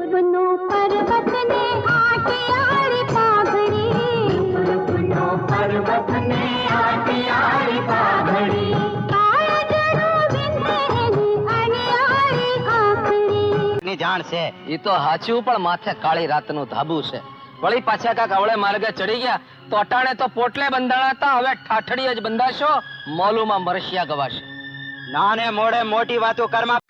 રૂપનો પાઘડી. પાઘડી. જાણ છે એ તો હાચું પણ માથે કાળી રાતનું ધાબુ છે. વળી પાછા કાક અવળે માર્ગે ચડી ગયા તો અટાણે તો પોટલે બંધાણાતા હવે ઠાઠડીએ જ બંધાશો મોલુમાં મરશિયા ગવાશે. નાને મોડે મોટી વાતો કરમાં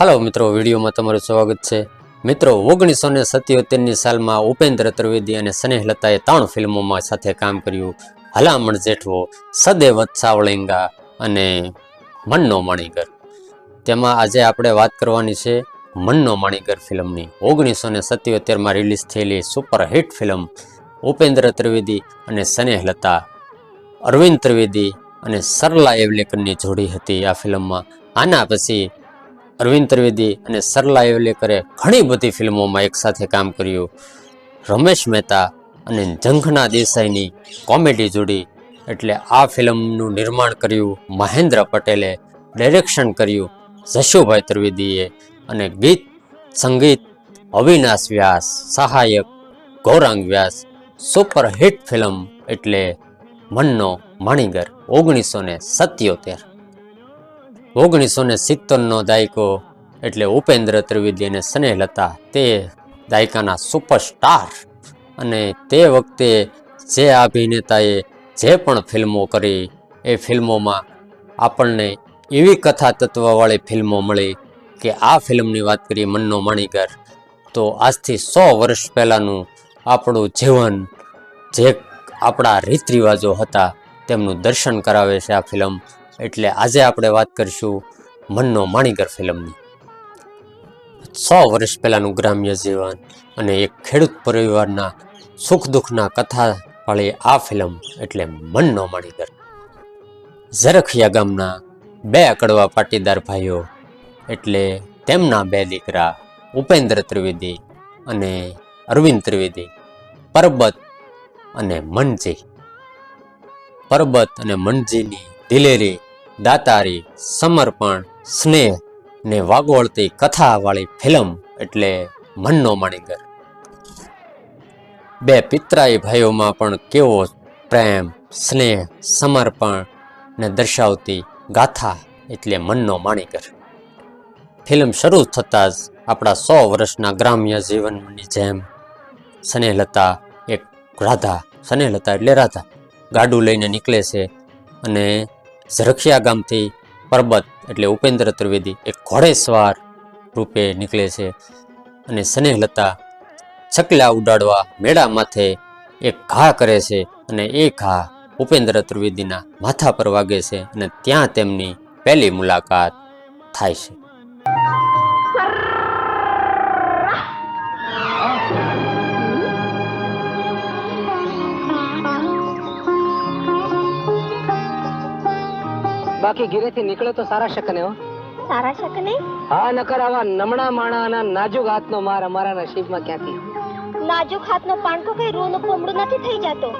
હાલો મિત્રો, વિડીયોમાં તમારું સ્વાગત છે. મિત્રો, ઓગણીસો ને સત્યોતેરની સાલમાં ઉપેન્દ્ર ત્રિવેદી અને સ્નેહલતાએ ત્રણ ફિલ્મોમાં સાથે કામ કર્યું. હલામણ જેઠવો, સદૈવ સાવળેંગા અને મનનો માણીગર. તેમાં આજે આપણે વાત કરવાની છે મનનો માણીગર ફિલ્મની. ઓગણીસો ને સત્યોતેરમાં રિલીઝ થયેલી સુપરહિટ ફિલ્મ ઉપેન્દ્ર ત્રિવેદી અને સ્નેહલતા. અરવિંદ ત્રિવેદી અને સરલા એવલેકરની જોડી હતી આ ફિલ્મમાં. આના પછી અરવિંદ ત્રિવેદી અને સરલા એવલેકરે ઘણી બધી ફિલ્મોમાં એકસાથે કામ કર્યું. રમેશ મહેતા અને જંખના દેસાઈની કોમેડી જોડી એટલે આ ફિલ્મનું નિર્માણ કર્યું મહેન્દ્ર પટેલે ડાયરેક્શન કર્યું જશુભાઈ ત્રિવેદીએ અને ગીત, સંગીત, અવિનાશ વ્યાસ, સહાયક, ગૌરાંગ વ્યાસ, સુપરહિટ ફિલ્મ એટલે મનનો માણીગર, ઓગણીસો ને સત્યોતેર. ઓગણીસો ને સિત્તેરનો દાયકો એટલે ઉપેન્દ્ર ત્રિવેદી અને સ્નેહલતા તે દાયકાના સુપરસ્ટાર. અને તે વખતે જે અભિનેતાએ જે પણ ફિલ્મો કરી, એ ફિલ્મોમાં આપણને એવી કથા તત્વવાળી ફિલ્મો મળી કે આ ફિલ્મની વાત કરીએ મનનો માણીગર તો આજથી સો વર્ષ પહેલાંનું આપણું જીવન જે આપણા રીત રિવાજો હતા તેમનું દર્શન કરાવે છે આ ફિલ્મ. એટલે આજે આપણે વાત કરીશું મનનો માણીગર ફિલ્મની. સો વર્ષ પહેલાંનું ગ્રામ્ય જીવન અને એક ખેડૂત પરિવારના સુખ દુઃખના કથાવાળી આ ફિલ્મ એટલે મનનો માણીગર ઝરખિયા ગામના બે અકડવા પાટીદાર ભાઈઓ એટલે તેમના બે દીકરા ઉપેન્દ્ર ત્રિવેદી અને અરવિંદ ત્રિવેદી, પરબત અને મનજી. પરબત અને મનજીની દિલેરી દાતારી, સમર્પણ, સ્નેહ ને વાગોળતી કથાવાળી ફિલ્મ એટલે મનનો મણિગર. બે પિતરાઈ ભાઈઓમાં પણ કેવો પ્રેમ, સ્નેહ, સમર્પણ ને દર્શાવતી ગાથા એટલે મનનો માણીકર ફિલ્મ શરૂ થતાં જ આપણા સો વર્ષના ગ્રામ્ય જીવનની જેમ સ્નેહલતા, એક રાધા, સ્નેહલતા એટલે રાધા ગાડું લઈને નીકળે છે અને ઝરખિયા ગામથી પરબત એટલે ઉપેન્દ્ર ત્રિવેદી એક ઘોડેસવાર રૂપે નીકળે છે અને સ્નેહલતા છકલા ઉડાડવા મેળા માથે એક ઘા કરે છે અને એ ઘા ઉપેન્દ્ર ત્રિવેદીના માથા પર વાગે છે અને ત્યાં તેમની પહેલી મુલાકાત થાય છે. બાકી ઘીરેથી નીકળે તો સારા શકને હો. સારા શકને હા નકર આવા નમણા માણાના નાજુક હાથનો માર અમારા નસીબમાં ક્યાંથી નાજુક હાથનો પાણકો કઈ રૂનું કોમડું નથી થઈ જતો?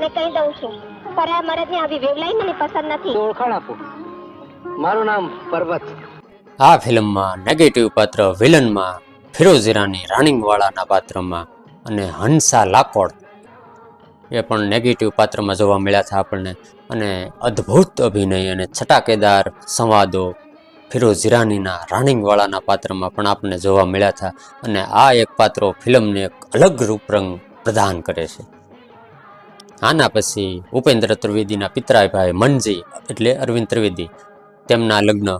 ને કહી દઉં છું પરાયા મરદની આવી વેવલાઈ મને પસંદ નથી. ઓળખાણ આપું. મારું નામ પર્વત આ ફિલ્મમાં નેગેટિવ પાત્ર વિલનમાં ફિરોઝ ઈરાની રાણીંગવાળાના પાત્રમાં અને હંસા લાકોડ. એ પણ નેગેટિવ પાત્રમાં જોવા મળ્યા હતા આપણને. અને અદ્ભુત અભિનય અને છટાકેદાર સંવાદો ફિરોઝ ઈરાનીના રાણીંગવાળાના પાત્રમાં પણ આપણને જોવા મળ્યા હતા અને આ એક પાત્રો ફિલ્મને એક અલગ રૂપરંગ પ્રદાન કરે છે. આના પછી ઉપેન્દ્ર ત્રિવેદીના પિતરાયભાઈ મનજી એટલે અરવિંદ ત્રિવેદી, તેમના લગ્ન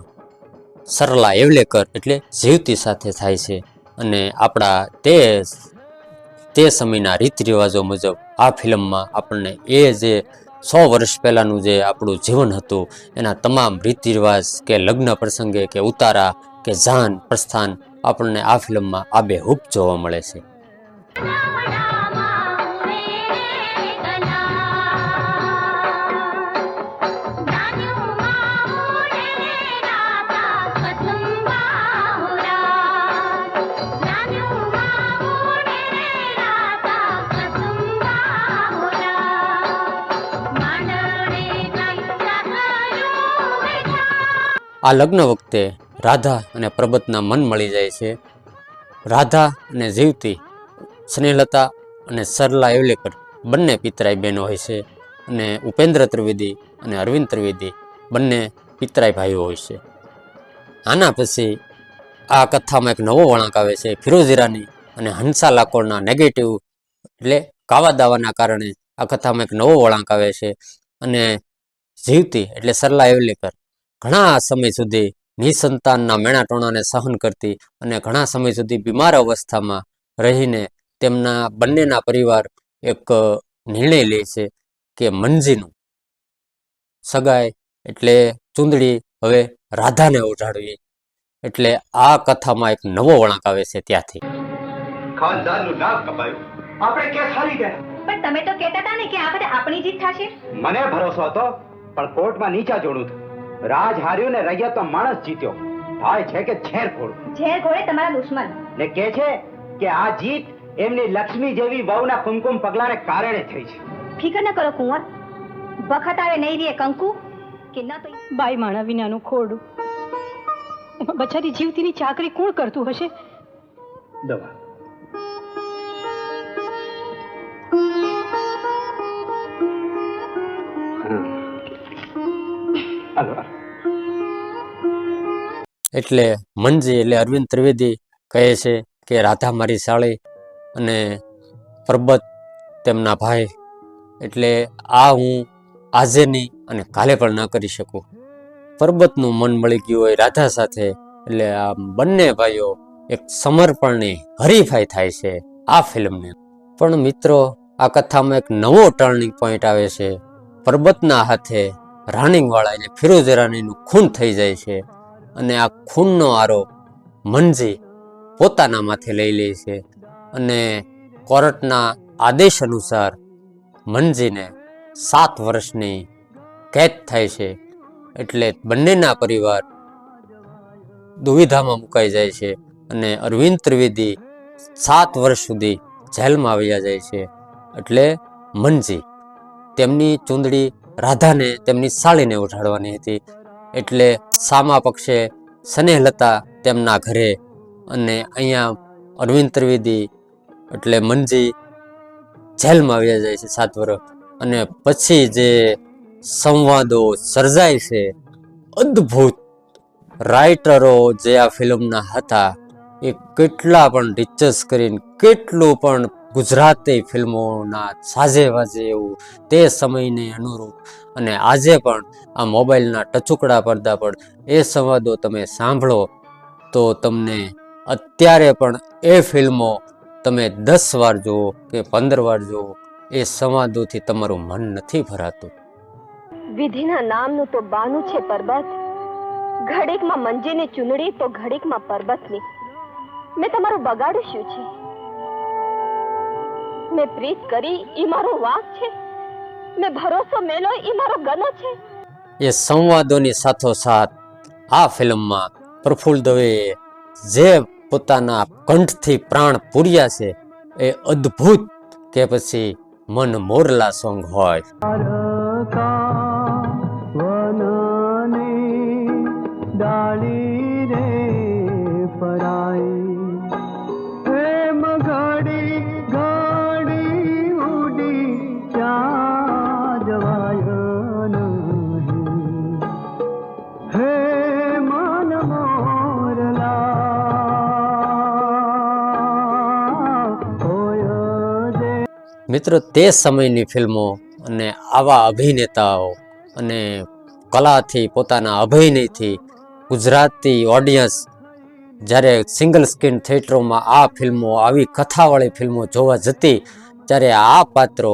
સરલા એવલેકર એટલે જીવતી સાથે થાય છે અને આપણા તે તે સમયના રીત રિવાજો મુજબ આ ફિલ્મમાં આપણને એ જે સો વર્ષ પહેલાંનું જે આપણું જીવન હતું, એના તમામ રીત રિવાજ કે લગ્ન પ્રસંગે કે ઉતારા કે જાન પ્રસ્થાન આપણને આ ફિલ્મમાં આબેહૂબ જોવા મળે છે. આ લગ્ન વખતે રાધા અને પ્રબતના મન મળી જાય છે. રાધા અને જીવતી, સ્નેહલતા અને સરલા એવલેકર બંને પિતરાઈ બહેનો હોય છે અને ઉપેન્દ્ર ત્રિવેદી અને અરવિંદ ત્રિવેદી બંને પિતરાઈ ભાઈઓ હોય છે. આના પછી આ કથામાં એક નવો વળાંક આવે છે ફિરોઝીરાની અને હંસા લાકોડના નેગેટિવ એટલે કાવા દાવાના કારણે આ કથામાં એક નવો વળાંક આવે છે અને જીવતી એટલે સરલા એવલેકર ઘણા સમય સુધી નિસંતાનના મેણાટોણાને સહન કરતી અને ઘણા સમય સુધી બીમાર અવસ્થામાં રહીને તેમના બંનેના પરિવાર એક નિર્ણય લે છે કે મંજીનું સગાઈ એટલે ચૂંદડી હવે રાધાને ઉજાડવી એટલે આ કથામાં એક નવો વળાંક આવે છે ત્યાંથી. ખાનદાનનું નાક કપાયું. આપણે કેસ હારી ગયા? પણ તમે તો કહેતા હતા ને કે આ બધા આપણી જીત થશે? મને ભરોસો હતો પણ કોર્ટમાં નીચા જોડું હતું. રાજ હાર્યું ને રહ્યા તો માણસ જીત્યો. થાય છે કે છેર ખોડું ઝેર ઘોડે તમારા દુશ્મન. ને કે છે કે આ જીત એમની લક્ષ્મી જેવી વહુના કુમકુમ પગલાને કારણે થઈ છે. ફિકર ન કરો કુંવર. વખત આવે નહીં રે કંકુ કે ન તો બાઈ માણા વિનાનું ખોડું. એમાં બચારી જીવતીની ચાકરી કોણ કરતું હશે? દવા. એટલે મનજી એટલે અરવિંદ ત્રિવેદી કહે છે કે રાધા મારી સાળી અને પરબત તેમના ભાઈ. એટલે આ હું આજે નહીં અને કાલે પણ ના કરી શકું. પરબતનું મન મળી ગયું હોય રાધા સાથે, એટલે આ બંને ભાઈઓ એક સમર્પણની હરીફાઈ થાય છે આ ફિલ્મને. પણ મિત્રો, આ કથામાં એક નવો ટર્નિંગ પોઈન્ટ આવે છે. પરબતના હાથે રાણીવાળા એટલે ફિરોજ રાણીનું ખૂન થઈ જાય છે. અને આ ખૂનનો આરોપ મંજી પોતાના માથે લઈ લે છે અને કોર્ટના આદેશ અનુસાર મંજીને સાત વર્ષની કેદ થાય છે એટલે બંનેના પરિવાર દુવિધામાં મુકાઈ જાય છે અને અરવિંદ ત્રિવેદી સાત વર્ષ સુધી જેલમાં આવ્યા જાય છે એટલે મંજી તેમની ચૂંદડી રાધાને તેમની સાળીને ઉઠાડવાની હતી. એટલે સામા પક્ષે સ્નેહલતા તેમના ઘરે અને અહીંયા અરવિંદ ત્રિવેદી એટલે મનજી જેલમાં આવ્યા જાય છે સાત વર્ષ. અને પછી જે સંવાદો સર્જાય છે, અદ્ભુત રાઇટરો જે આ ફિલ્મના હતા, એ કેટલા પણ રિચર્સ કરીને, કેટલું પણ ગુજરાતી ફિલ્મોના સાજે વાજે એવું તે સમયને અનુરૂપ અને આજે પણ આ મોબાઈલના ટચુકડા પડદા પર એ સંવાદો તમે સાંભળો તો તમને અત્યારે પણ એ ફિલ્મો તમે દસ વાર જુઓ કે પંદર વાર જુઓ, એ સંવાદોથી તમારું મન નથી ભરાતું. વિધિના નામનું તો બાનું છે પરબત. ઘડીકમાં મંજીની ચૂંદડી તો ઘડીકમાં પરબતની. મેં તમારું બગાડ્યું શું છે? મેં પ્રીત કરી ઈ મારો વાક છે. મેં ભરોસો મેલો ઈ મારો ગનો છે. એ સંવાદોની સાથોસાથ આ ફિલ્મમાં પ્રફુલ્લ દવેએ જે પોતાના કંઠથી પ્રાણ પૂર્યા છે એ અદ્ભુત કે પછી મન મોરલા સોંગ હોય. મિત્રો, તે સમયની ફિલ્મો અને આવા અભિનેતાઓ અને કલાથી પોતાના અભિનયથી ગુજરાતી ઓડિયન્સ જ્યારે સિંગલ સ્ક્રીન થિયેટરોમાં આ ફિલ્મો, આવી કથાવાળી ફિલ્મો જોવા જતી, ત્યારે આ પાત્રો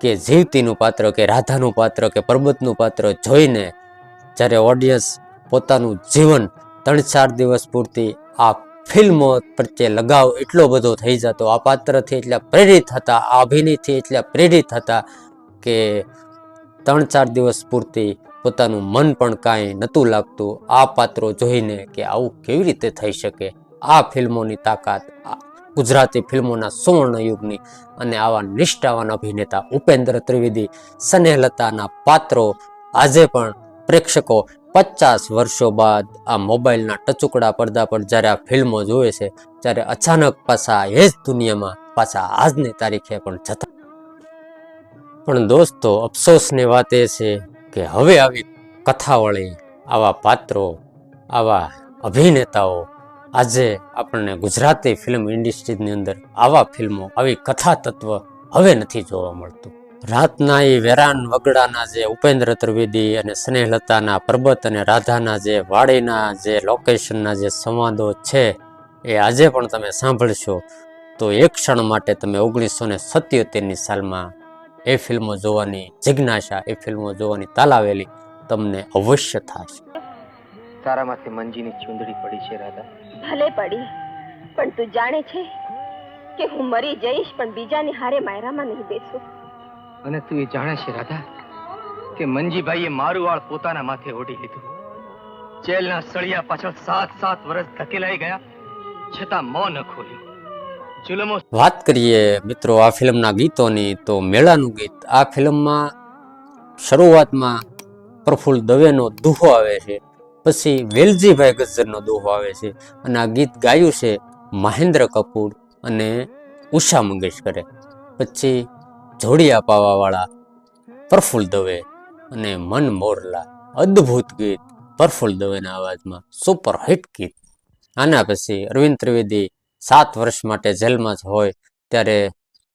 કે જીવતીનું પાત્ર કે રાધાનું પાત્ર કે પર્વતનું પાત્ર જોઈને જ્યારે ઓડિયન્સ પોતાનું જીવન ત્રણ ચાર દિવસ પૂરતી આ ફિલ્મો પ્રત્યે લગાવ એટલો બધો થઈ જતો. આ પાત્રથી એટલા પ્રેરિત હતા, આ અભિનયથી એટલા પ્રેરિત હતા કે ત્રણ ચાર દિવસ પૂરતી પોતાનું મન પણ કાંઈ નહોતું લાગતું. આ પાત્રો જોઈને કે આવું કેવી રીતે થઈ શકે? આ ફિલ્મોની તાકાત ગુજરાતી ફિલ્મોના સુવર્ણ યુગની અને આવા નિષ્ઠાવાન અભિનેતા ઉપેન્દ્ર ત્રિવેદી, સ્નેહલતાના પાત્રો આજે પણ પ્રેક્ષકો પચાસ વર્ષો બાદ આ મોબાઈલના ટચુકડા પડદા પર જ્યારે આ ફિલ્મો જોવે છે, ત્યારે અચાનક પાછા એ જ દુનિયામાં પાછા આજની તારીખે પણ જતા. પણ દોસ્તો, અફસોસની વાત એ છે કે હવે આવી કથાવળી, આવા પાત્રો, આવા અભિનેતાઓ, આજે આપણને ગુજરાતી ફિલ્મ ઇન્ડસ્ટ્રીની અંદર આવા ફિલ્મો, આવી કથા તત્વ હવે નથી જોવા મળતું. રાતના એ વેરાન વગડાના જે ઉપેન્દ્ર ત્રિવેદી અને સ્નેહલતાના પર્વત અને રાધાના જે વાડીના જે લોકેશનના જે સંવાદો છે એ આજે પણ તમે સાંભળશો. તો એક ક્ષણ માટે તમે ઓગણીસો ને સત્યોતેરની સાલમાં એ ફિલ્મો જોવાની જિજ્ઞાસા એ ફિલ્મો જોવાની તાલાવેલી તમને અવશ્ય થશે. તારામાંથી મંજીની ચૂંદડી પડી છે રાધા. ભલે પડી પણ તું જાણે છે કે હું મરી જઈશ પણ બીજાની હારે માયરામાં નહીં બેસું. અને તું એ જાણે છે, રાધા, કે મંજીભાઈએ મારું વાળ પોતાના માથે ઓઢી લીધું. જેલના સળિયા પાછળ સાત સાત વર્ષ ધકેલાઈ ગયા, છતાં મોં ન ખોલ્યું વાત કરીએ મિત્રો આ ફિલ્મના ગીતોની, તો મેળાનું ગીત. આ ફિલ્મમાં શરૂઆતમાં પ્રફુલ્લ દવેનો દુહો આવે છે, પછી વેલજીભાઈ ગજ્જરનો દુહો આવે છે, અને આ ગીત ગાયું છે મહેન્દ્ર કપૂર અને ઉષા મંગેશકરે. પછી જોડિયા પાવાવાળા પ્રફુલ્લ દવે અને મન મોરલા. અદ્ભુત ગીત પ્રફુલ્લ દવેના અવાજમાં. સુપર હિટ ગીત. આના પછી અરવિંદ ત્રિવેદી સાત વર્ષ માટે જેલમાં જ હોય ત્યારે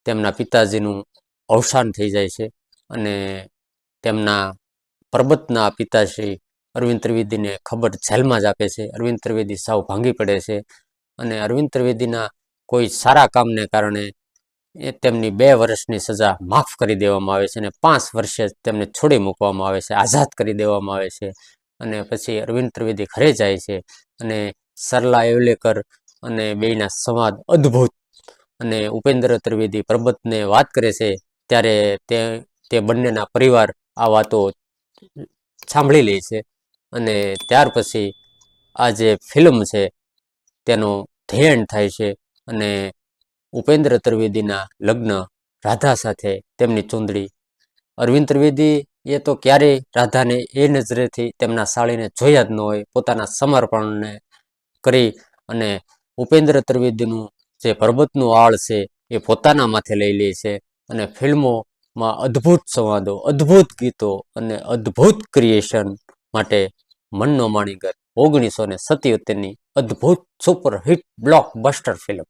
તેમના પિતાજીનું અવસાન થઈ જાય છે અને તેમના પરબતના પિતાશ્રી અરવિંદ ત્રિવેદીને ખબર જેલમાં જ આપે છે. અરવિંદ ત્રિવેદી સાવ ભાંગી પડે છે અને અરવિંદ ત્રિવેદીના કોઈ સારા કામને કારણે એ તેમની બે વર્ષની સજા માફ કરી દેવામાં આવે છે અને પાંચ વર્ષે તેમને છોડી મૂકવામાં આવે છે, આઝાદ કરી દેવામાં આવે છે અને પછી અરવિંદ ત્રિવેદી ઘરે જાય છે અને સરલા એવલેકર અને બેયના સંવાદ અદ્ભુત અને ઉપેન્દ્ર ત્રિવેદી પ્રબતને વાત કરે છે ત્યારે તે તે બંનેના પરિવાર આ વાતો સાંભળી લે છે અને ત્યાર પછી આ જે ફિલ્મ છે તેનો ધ્યેય થાય છે અને ઉપેન્દ્ર ત્રિવેદીના લગ્ન રાધા સાથે તેમની ચૂંદડી. અરવિંદ ત્રિવેદી એ તો ક્યારેય રાધાને એ નજરેથી તેમના સાળીને જોયા જ ન હોય, પોતાના સમર્પણને કરી અને ઉપેન્દ્ર ત્રિવેદીનું જે પર્વતનું આળ છે એ પોતાના માથે લઈ લે છે અને ફિલ્મોમાં અદ્ભુત સંવાદો, અદ્ભુત ગીતો અને અદ્ભુત ક્રિએશન માટે મનનો માણીગર ઓગણીસો ને સત્યોતેરની અદ્ભુત સુપરહિટ બ્લોક બસ્ટર ફિલ્મ